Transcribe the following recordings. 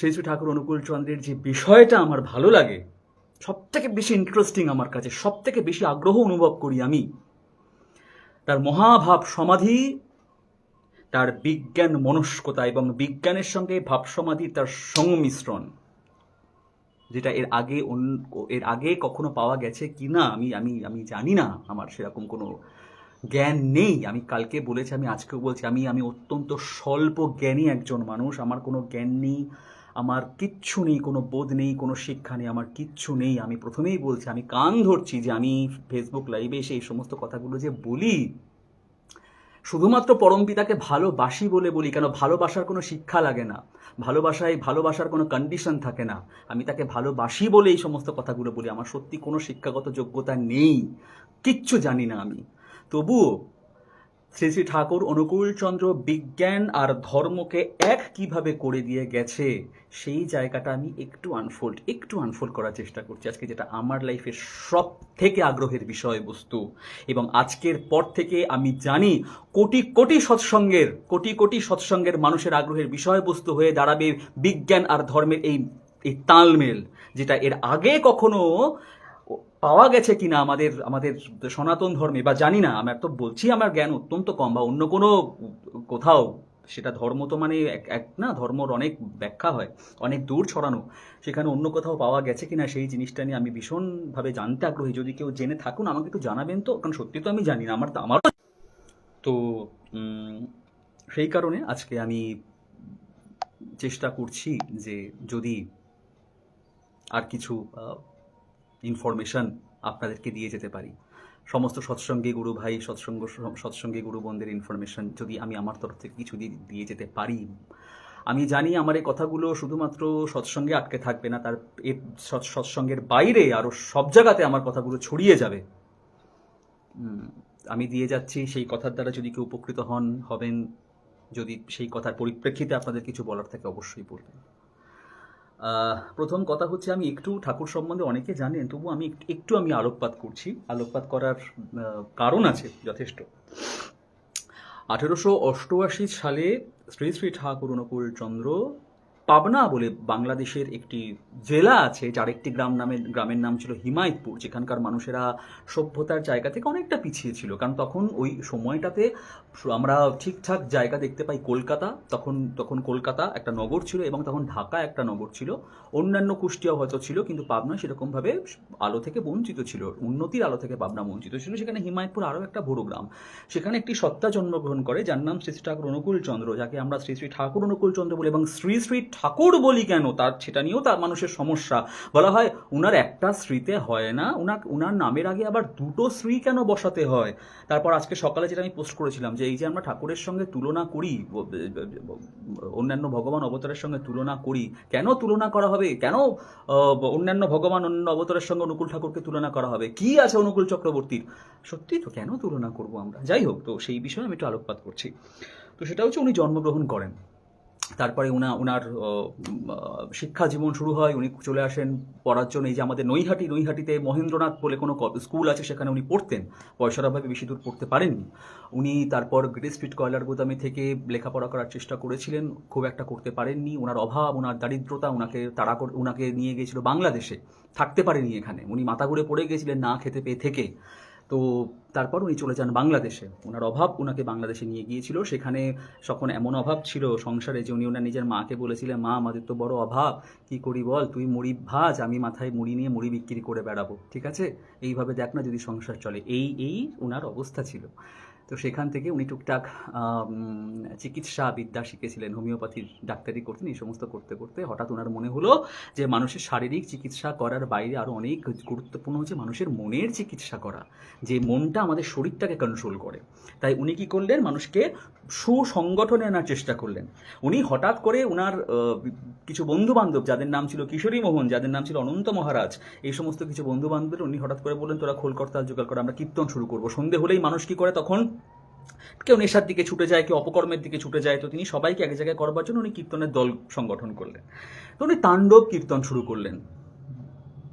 শ্রী শ্রী ঠাকুর অনুকূল চন্দ্রের যে বিষয়টা আমার ভালো লাগে সব থেকে বেশি ইন্টারেস্টিং আমার কাছে সব থেকে বেশি আগ্রহ অনুভব করি আমি, তার মহাভাব সমাধি, তার বিজ্ঞান মনস্কতা এবং বিজ্ঞানের সঙ্গে ভাব সমাধি, তার সংমিশ্রণ, যেটা এর আগে এর আগে কখনো পাওয়া গেছে কি না আমি আমি আমি জানি না, আমার সেরকম কোনো জ্ঞান নেই। আমি কালকে বলেছি, আমি আজকেও বলছি, আমি আমি অত্যন্ত স্বল্প জ্ঞানী একজন মানুষ, আমার কোনো জ্ঞান নেই। আমার কিচ্ছু নেই, কোনো বোধ নেই, কোনো শিক্ষা নেই, আমার কিচ্ছু নেই। আমি প্রথমেই বলছি, আমি কান ধরছি যে আমি ফেসবুক লাইভে এসে এই সমস্ত কথাগুলো যে বলি, শুধুমাত্র পরমপিতাকে ভালোবাসি বলে বলি, কেন ভালোবাসার কোনো শিক্ষা লাগে না, ভালোবাসায়, ভালোবাসার কোনো কন্ডিশন থাকে না। আমি তাকে ভালোবাসি বলে এই সমস্ত কথাগুলো বলি, আমার সত্যি কোনো শিক্ষাগত যোগ্যতা নেই, কিচ্ছু জানি না আমি। তবুও শ্রী শ্রী ঠাকুর অনুকূলচন্দ্র বিজ্ঞান আর ধর্মকে এক কীভাবে করে দিয়ে গেছে, সেই জায়গাটা আমি একটু আনফোল্ড একটু আনফোল্ড করার চেষ্টা করছি। আজকে যেটা আমার লাইফের সব থেকে আগ্রহের বিষয়বস্তু এবং আজকের পর থেকে আমি জানি কোটি কোটি সৎসঙ্গের, কোটি কোটি সৎসঙ্গের মানুষের আগ্রহের বিষয়বস্তু হয়ে দাঁড়াবে বিজ্ঞান আর ধর্মের এই এই তালমেল, যেটা এর আগে কখনো পাওয়া গেছে কিনা আমাদের আমাদের সনাতন ধর্মে বা জানি না আমার তো বলছি আমার জ্ঞান অত্যন্ত কম বা অন্য কোনো কোথাও, সেটা ধর্ম তো মানে এক না, ধর্মর অনেক ব্যাখ্যা হয়, অনেক দূর ছড়ানো, সেখানে অন্য কোথাও পাওয়া গেছে কিনা সেই জিনিসটা নিয়ে আমি ভীষণভাবে জানতে আগ্রহী। যদি কেউ জেনে থাকুন, আমাকে একটু জানাবেন তো, কারণ সত্যি তো আমি জানি না, আমার তো আমার তো সেই কারণে আজকে আমি চেষ্টা করছি যে যদি আর কিছু ইনফরমেশন আপনাদেরকে দিয়ে যেতে পারি। সমস্ত সৎসঙ্গী গুরু ভাই, সৎসঙ্গ, সৎসঙ্গী গুরু বোনদের ইনফরমেশন যদি আমি আমার তরফ থেকে কিছু দিয়ে দিয়ে যেতে পারি। আমি জানি আমার এই কথাগুলো শুধুমাত্র সৎসঙ্গে আটকে থাকবে না, তার এর সৎ- সৎসঙ্গের বাইরে আরও সব জায়গাতে আমার কথাগুলো ছড়িয়ে যাবে। আমি দিয়ে যাচ্ছি, সেই কথার দ্বারা যদি কেউ উপকৃত হন, হবেন, যদি সেই কথার পরিপ্রেক্ষিতে আপনাদের কিছু বলার থাকে অবশ্যই বলবেন। প্রথম কথা হচ্ছে আমি একটু ঠাকুর সম্বন্ধে অনেকে জানেন, তবু আমি একটু- আমি আলোকপাত করছি। আলোকপাত করার কারণ আছে, যথেষ্ট। আঠেরোশো অষ্টআশি সালে শ্রী শ্রী ঠাকুর অনুকূল চন্দ্র পাবনা বলে বাংলাদেশের একটি জেলা আছে যার একটি গ্রাম নামে, গ্রামের নাম ছিল হিমায়তপুর, যেখানকার মানুষেরা সভ্যতার জায়গা থেকে অনেকটা পিছিয়ে ছিল। কারণ তখন ওই সময়টাতে আমরা ঠিকঠাক জায়গা দেখতে পাই কলকাতা, তখন তখন কলকাতা একটা নগর ছিল এবং তখন ঢাকা একটা নগর ছিল। অন্যান্য কুষ্টিয়াও হয়তো ছিল, কিন্তু পাবনা সেরকমভাবে আলো থেকে বঞ্চিত ছিল, উন্নতির আলো থেকে পাবনা বঞ্চিত ছিল। সেখানে হিমায়তপুর আরও একটা বড় গ্রাম। সেখানে একটি সত্তা জন্মগ্রহণ করে, যার নাম শ্রী শ্রী ঠাকুর অনুকূল চন্দ্র, যাকে আমরা শ্রী শ্রী ঠাকুর অনুকূল চন্দ্র বলি এবং শ্রী শ্রী ঠাকুর বলি কেন? তার, সেটা নিয়েও তার মানুষের সমস্যা। বলা হয়, উনার একটা শ্রীতে হয় না উনার উনার নামের আগে আবার দুটো শ্রী কেন বসাতে হয়? তারপর আজকে সকালে যেটা আমি পোস্ট করেছিলাম যে, এই যে আমরা ঠাকুরের সঙ্গে তুলনা করি অন্যান্য ভগবান অবতারের সঙ্গে তুলনা করি, কেন তুলনা করা হবে? কেন অন্যান্য ভগবান, অন্যান্য অবতারের সঙ্গে অনুকূল ঠাকুরকে তুলনা করা হবে? কি আছে অনুকূল চক্রবর্তীর? সত্যি তো কেন তুলনা করব আমরা? যাই হোক, তো সেই বিষয়ে আমি একটু আলোকপাত করছি। তো সেটা হচ্ছে উনি জন্মগ্রহণ করেন। তারপরে উনা ওনার শিক্ষা জীবন শুরু হয়, উনি চলে আসেন পড়ার জন্য। এই যে আমাদের নৈহাটি, নৈহাটিতে মহেন্দ্রনাথ বলে কোনো স্কুল আছে সেখানে উনি পড়তেন। পয়সার অভাবে বেশি দূর পড়তে পারেননি। উনি তারপর গ্রেট স্ট্রিট কয়লার গোদামে থেকে লেখাপড়া করার চেষ্টা করেছিলেন, খুব একটা করতে পারেননি। ওনার অভাব ওনার দারিদ্রতা ওনাকে তাড়া ওনাকে নিয়ে গিয়েছিল বাংলাদেশে। থাকতে পারেনি এখানে। উনি মাথা ঘুরে পড়ে গিয়েছিলেন না খেতে পেয়ে থেকে। তো তারপর উনি চলে যান বাংলাদেশে। ওনার অভাব ওনাকে বাংলাদেশে নিয়ে গিয়েছিল। সেখানে তখন এমন অভাব ছিল সংসারে যে উনি ওনার নিজের মাকে বলেছিলেন, মা, আমাদের তো বড় অভাব। কি করি বল? তুই মুড়ি ভাজ, আমি মাথায় মুড়ি নিয়ে মুড়ি বিক্রি করে বেড়াবো। ঠিক আছে? এইভাবে দেখ না যদি সংসার চলে। এই এই ওনার অবস্থা ছিল। তো সেখান থেকে উনি টুকটাক চিকিৎসা বিদ্যা শিখেছিলেন, হোমিওপ্যাথির ডাক্তারি করতেন, এই সমস্ত করতে করতে। হঠাৎ ওনার মনে হলো যে মানুষের শারীরিক চিকিৎসা করার বাইরে আরও অনেক গুরুত্বপূর্ণ হচ্ছে মানুষের মনের চিকিৎসা করা, যে মনটা আমাদের শরীরটাকে কন্ট্রোল করে। তাই উনি কি করলেন? মানুষকে সুসংগঠনে আনার চেষ্টা করলেন। উনি হঠাৎ করে ওনার কিছু বন্ধু বান্ধব যাদের নাম ছিল কিশোরী মোহন, যাদের নাম ছিল অনন্ত মহারাজ, এই সমস্ত কিছু বন্ধু বান্ধবের উনি হঠাৎ করে বললেন, তোরা খোলকর্তাল জোগাড় করে, আমরা কীর্তন শুরু করব। সন্ধে হলেই মানুষ কি করে তখন কেউ নেশার দিকে ছুটে যায়, কেউ অপকর্মের দিকে ছুটে যায়, তো তিনি সবাইকে এক জায়গায় করবার জন্য উনি কীর্তনের দল সংগঠন করলেন। তো উনি তাণ্ডব কীর্তন শুরু করলেন।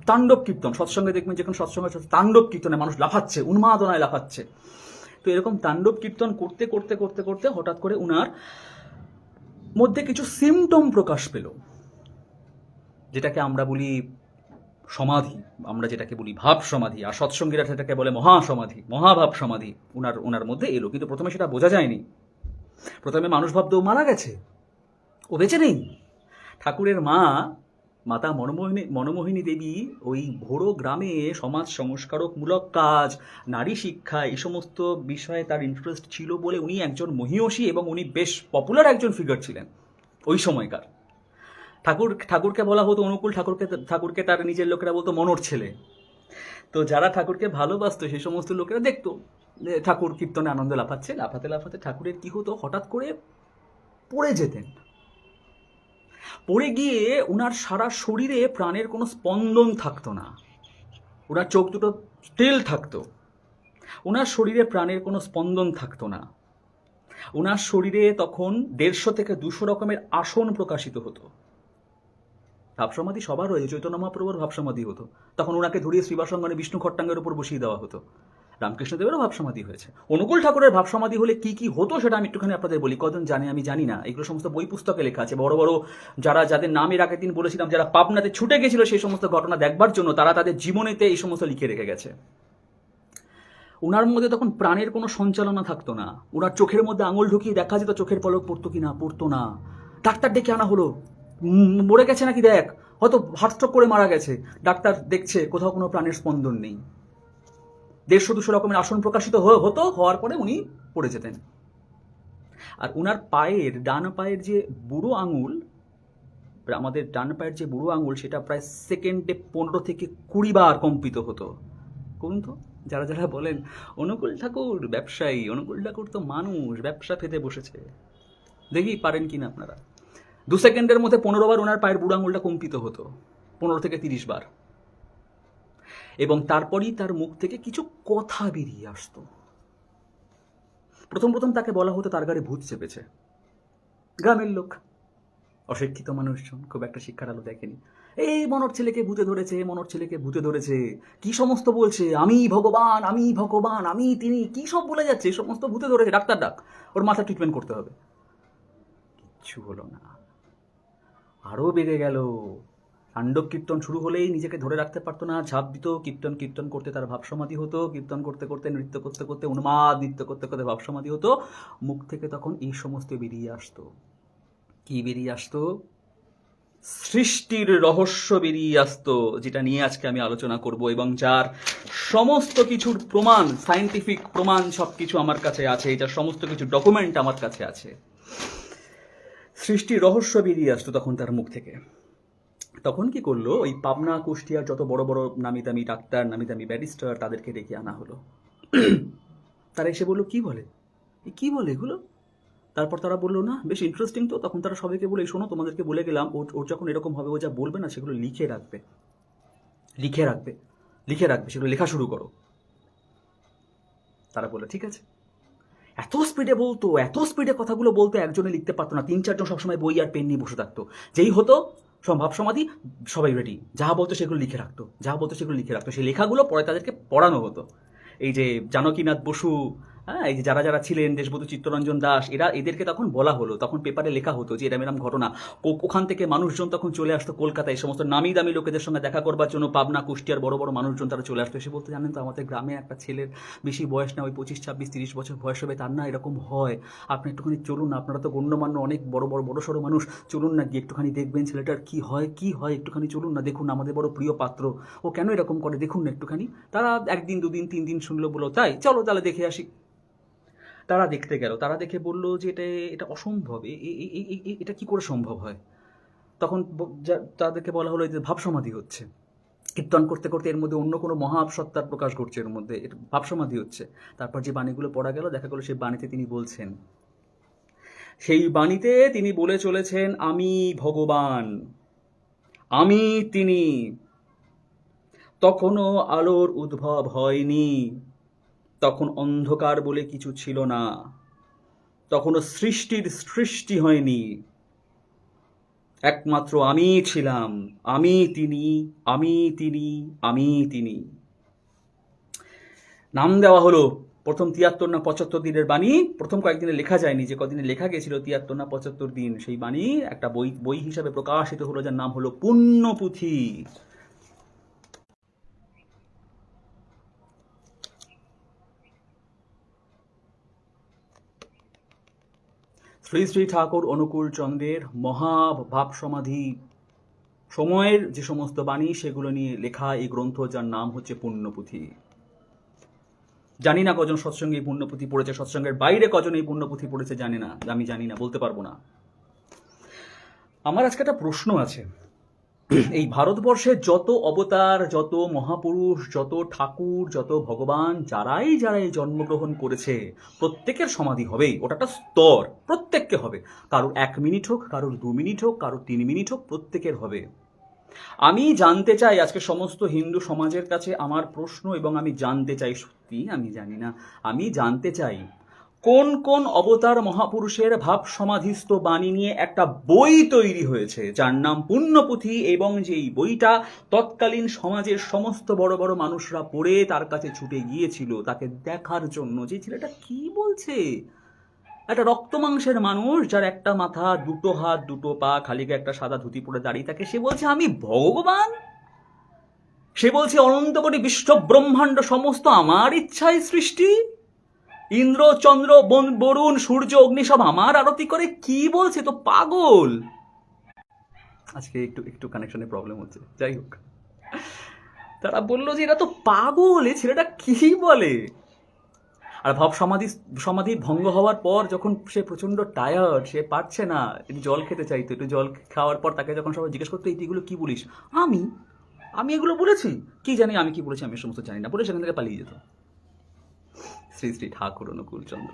তাণ্ডব কীর্তন, সৎসঙ্গে দেখবেন যখন সৎসঙ্গে তাণ্ডব কীর্তনে মানুষ লাফাচ্ছে, উন্মাদনায় লাফাচ্ছে। তো এরকম তাণ্ডব কীর্তন করতে করতে করতে করতে হঠাৎ করে উনার মধ্যে কিছু সিমটম প্রকাশ পেল, যেটাকে আমরা বলি সমাধি, আমরা যেটাকে বলি ভাব সমাধি, আর সৎসঙ্গীরা সেটাকে বলে মহাসমাধি, মহাভাব সমাধি। ওনার ওনার মধ্যে এলো, কিন্তু প্রথমে সেটা বোঝা যায়নি। প্রথমে মানুষ ভাবতো ও মারা গেছে, ও বেঁচে নেই। ঠাকুরের মা, মাতা মনমোহিনী মনমোহিনী দেবী, ওই ভোরো গ্রামে সমাজ সংস্কারকমূলক কাজ, নারী শিক্ষা, এই সমস্ত বিষয়ে তার ইন্টারেস্ট ছিল বলে উনি একজন মহিয়সী এবং উনি বেশ পপুলার একজন ফিগার ছিলেন, ওই সময়কার। ঠাকুর, ঠাকুরকে বলা হতো অনুকূল, ঠাকুরকে ঠাকুরকে তার নিজের লোকেরা বলতো মনোর ছেলে। তো যারা ঠাকুরকে ভালোবাসতো, সেই সমস্ত লোকেরা দেখতো ঠাকুর কীর্তনে আনন্দ লাফাচ্ছে, লাফাতে লাফাতে ঠাকুরের কি হতো? হঠাৎ করে পড়ে যেতেন। পড়ে গিয়ে ওনার সারা শরীরে প্রাণের কোনো স্পন্দন থাকতো না। ওনার চোখ দুটো স্টিল থাকতো। ওনার শরীরে প্রাণের কোনো স্পন্দন থাকতো না। ওনার শরীরে তখন দেড়শো থেকে দুশো রকমের আসন প্রকাশিত হতো। ভাবসমাধি সবার রয়েছে চৈতন্য মহাপ্রভুর ভাবসমাধি হতো। তখন ওনাকে ধরিয়ে শ্রীবাসঙ্গনে বিষ্ণু খট্টাঙ্গের উপর বসিয়ে দেওয়া হতো। রামকৃষ্ণদেবেরও ভাবসমাধি হয়েছে। অনুকূল ঠাকুরের ভাবসমাধি হলে কি কি হতো সেটা আমি একটুখানি আপনাদের বলি কজন জানে আমি জানি না। এগুলো সমস্ত বই পুস্তকে লেখা আছে। বড় বড় যারা, যাদের নাম এর আগের দিন বলেছিলাম, যারা পাবনাতে ছুটে গেছিল সেই সমস্ত ঘটনা দেখবার জন্য, তারা তাদের জীবনেতে এই সমস্ত লিখে রেখে গেছে। ওনার মধ্যে তখন প্রাণের কোনো সঞ্চালনা থাকতো না। ওনার চোখের মধ্যে আঙুল ঢুকিয়ে দেখা যেত, চোখের পলক পড়তো কি না? পড়তো না। ডাক্তার ডেকে আনা হলো। মরে গেছে নাকি দেখ? হয়তো হার্টস্ট্রোক করে মারা গেছে। ডাক্তার দেখছে, কোথাও কোনো প্রাণের স্পন্দন নেই। দেড়শো দুশো রকমের আসন প্রকাশিত হতো, হওয়ার পরে উনি পড়ে যেতেন। আর উনার পায়ের, ডান পায়ের যে বুড়ো আঙুল, আমাদের ডান পায়ের যে বুড়ো আঙুল, সেটা প্রায় সেকেন্ডে পনেরো থেকে কুড়ি বার কম্পিত হতো। করুন তো? যারা যারা বলেন, অনুকূল ঠাকুর, ব্যবসায়ী, অনুকূল ঠাকুর তো মানুষ, ব্যবসা ফেতে বসেছে। দেখি পারেন কিনা আপনারা। দু সেকেন্ডের মধ্যে পনেরো বার ওনার পায়ের বুড়ো আঙুলটা কম্পিত হতো, পনেরো থেকে তিরিশ বার। এবং তারপরেই তার মুখ থেকে কিছু কথা বেরিয়ে আসতো। প্রথম প্রথম তাকে বলা হতো, তার গাড়ি ভূত চেপেছে। গ্রামের লোক, অশিক্ষিত মানুষজন, খুব একটা শিক্ষার আলো দেখেনি। এই মনোর ছেলেকে ভূতে ধরেছে মনোর ছেলেকে ভূতে ধরেছে। কি সমস্ত বলছে? আমি ভগবান আমি ভগবান, আমি তিনি, কি সব বলে যাচ্ছে? সমস্ত ভূতে ধরেছে, ডাক্তার ডাক। ওর মাথা ট্রিটমেন্ট করতে হবে। কিচ্ছু হলো না। আরও বেড়ে গেল। তাণ্ডব কীর্তন শুরু হলেই নিজেকে ধরে রাখতে পারতো না, ঝাঁপ দিত, কীর্তন কীর্তন করতে তার ভাবসমাধি হতো, কীর্তন করতে করতে, নৃত্য করতে করতে উন্মাদ নৃত্য করতে করতে ভাবসমাধি হতো, মুখ থেকে তখন এই সমস্ত বেরিয়ে আসতো। কি বেরিয়ে আসতো? সৃষ্টির রহস্য বেরিয়ে আসতো, যেটা নিয়ে আজকে আমি আলোচনা করব এবং যার সমস্ত কিছুর প্রমাণ সায়েন্টিফিক প্রমাণ সব কিছু আমার কাছে আছে যার সমস্ত কিছু ডকুমেন্ট আমার কাছে আছে। সৃষ্টির রহস্য বেরিয়ে আসতো তখন তার মুখ থেকে। তখন কি করল? ওই পাবনা, কুষ্টিয়ার যত বড় বড় নামি দামি ডাক্তার নামি দামি ব্যারিস্টার তাদেরকে ডেকে আনা হলো। তারা এসে বলল, কি বলে? কি বলে এগুলো? তারপর তারা বলল, না, বেশ ইন্টারেস্টিং তো। তখন তারা সবাইকে বলে শোনো, তোমাদেরকে বলে গেলাম, ওর ওর যখন এরকম হবে, ও যা বলবে না, সেগুলো লিখে রাখবে। লিখে রাখবে। লিখে রাখবে, সেগুলো লেখা শুরু করো। তারা বলল, ঠিক আছে। এত স্পিডে বলতো, এত স্পিডে কথাগুলো বলতো, একজনে লিখতে পারতো না, তিন, চারজন সবসময় বই আর পেন নিয়ে বসে থাকতো। যেই হতো, সম্ভব সমাধি, সবাই রেডি যা বলতো সেগুলো লিখে রাখতো, যা বলতো সেগুলো লিখে রাখতো। সেই লেখাগুলো পরে তাদেরকে পড়ানো হতো। এই যে জানকীনাথ বসু হ্যাঁ এই যে যারা যারা ছিলেন দেশবধূ চিত্তরঞ্জন দাস, এরা, এদেরকে তখন বলা হলো, তখন পেপারে লেখা হতো যে, এরম এরম ঘটনা। ওখান থেকে মানুষজন তখন চলে আসতো কলকাতায়। এই সমস্ত নামি দামি লোকেদের সঙ্গে দেখা করবার জন্য পাবনা, কুষ্টিয়ার বড় বড় মানুষজন তারা চলে আসতো। এসে বলতে, জানেন তো, আমাদের গ্রামে একটা ছেলের বেশি বয়স না, ওই পঁচিশ, ছাব্বিশ, তিরিশ বছর বয়স হবে, তার না এরকম হয়। আপনি একটুখানি চলুন, আপনারা তো গণ্যমান্য অনেক বড় বড় বড় সড়ো মানুষ। চলুন না গিয়ে একটুখানি দেখবেন ছেলেটার কি হয় কি হয়, একটুখানি চলুন না দেখুন, আমাদের বড় প্রিয় পাত্র। ও কেন এরকম করে? দেখুন না একটুখানি। তারা একদিন, দুদিন, তিন দিন শুনলো বলো, তাই, চলো তাহলে দেখে আসি। তারা দেখতে গেল। তারা দেখে বলল যে এটা এটা অসম্ভব। এটা কি করে সম্ভব হয়? তখন তাদেরকে বলা হলো যে ভাবসমাধি হচ্ছে। কীর্তন করতে করতে এর মধ্যে অন্য কোনো মহাসত্তার প্রকাশ ঘটছে এর মধ্যে। এটা ভাবসমাধি হচ্ছে। তারপর যে বাণীগুলো পড়া গেল, দেখা গেলো সেই বাণীতে তিনি বলছেন, সেই বাণীতে তিনি বলে চলেছেন, আমি ভগবান, আমি তিনি। তখনও আলোর উদ্ভব হয়নি। তখন অন্ধকার বলে কিছু ছিল না। তখনও সৃষ্টির সৃষ্টি হয়নি। একমাত্র আমি ছিলাম। আমি তিনি আমি তিনি আমি তিনি। নাম দেওয়া হলো প্রথম তিয়াত্তর না পঁচাত্তর দিনের বাণী। প্রথম কয়েকদিনে লেখা যায়নি যে কদিনে লেখা গেছিল তিয়াত্তর না পঁচাত্তর দিন। সেই বাণী একটা বই বই হিসাবে প্রকাশিত হলো যার নাম হলো পুণ্যপুঁথি। শ্রী শ্রী ঠাকুর অনুকূল চন্দ্রের মহা ভাব সমাধি সময়ের যে সমস্ত বাণী, সেগুলো নিয়ে লেখা এই গ্রন্থ যার নাম হচ্ছে পুণ্যপুথি। জানি না কজন সৎসঙ্গে এই পুণ্যপুঁথি পড়েছে, সৎসঙ্গের বাইরে কজন এই পুণ্যপুঁথি পড়েছে জানি না, আমি জানি না, বলতে পারব না। আমার আজকে একটা প্রশ্ন আছে। এই ভারতবর্ষে যত অবতার, যত মহাপুরুষ, যত ঠাকুর, যত ভগবান, যারাই যারাই জন্মগ্রহণ করেছে, প্রত্যেকের সমাধি হবেই। ওটা একটা স্তর, প্রত্যেককে হবে। কারোর এক মিনিট হোক, কারোর দু মিনিট হোক, কারোর তিন মিনিট হোক, প্রত্যেকের হবে। আমি জানতে চাই, আজকে সমস্ত হিন্দু সমাজের কাছে আমার প্রশ্ন এবং আমি জানতে চাই সত্যি, আমি জানি না, আমি জানতে চাই কোন কোন অবতার মহাপুরুষের ভাব সমাধিস্থ বাণী নিয়ে একটা বই তৈরি হয়েছে, যার নাম পুণ্যপুঁথি এবং যেই বইটা তৎকালীন সমাজের সমস্ত বড় বড় মানুষরা পড়ে তার কাছে ছুটে গিয়েছিল তাকে দেখার জন্য। যে ছেলেটা কি বলছে? একটা রক্ত মাংসের মানুষ যার একটা মাথা, দুটো হাত, দুটো পা, খালিকে একটা সাদা ধুতি পরে দাঁড়িয়ে থাকে। সে বলছে, আমি ভগবান? সে বলছে অনন্ত কোটি বিশ্ব ব্রহ্মাণ্ড সমস্ত আমার ইচ্ছায় সৃষ্টি। ইন্দ্র, চন্দ্র, বন- বরুণ, সূর্য, অগ্নি সব আমার আরতি করে, কি বলছে তো পাগল? আজকে একটু একটু কানেকশনে প্রবলেম হচ্ছে, যাই হোক। তারা বলল যে এরা তো পাগল, এ ছেলেটা কি বলে? আর ভাব সমাধি সমাধি ভঙ্গ হওয়ার পর যখন সে প্রচণ্ড টায়ার্ড সে পারছে না, একটু জল খেতে চাইতো, একটু জল খাওয়ার পর তাকে যখন সবাই জিজ্ঞেস করতো, "এই তুই এগুলো কি বলিস? আমি? আমি এগুলো বলেছি? কি জানি, আমি কি বলেছি, আমি সমস্ত জানি না। বলে সেখান থেকে পালিয়ে যেত। শ্রী শ্রী ঠাকুর অনুকূল চন্দ্র।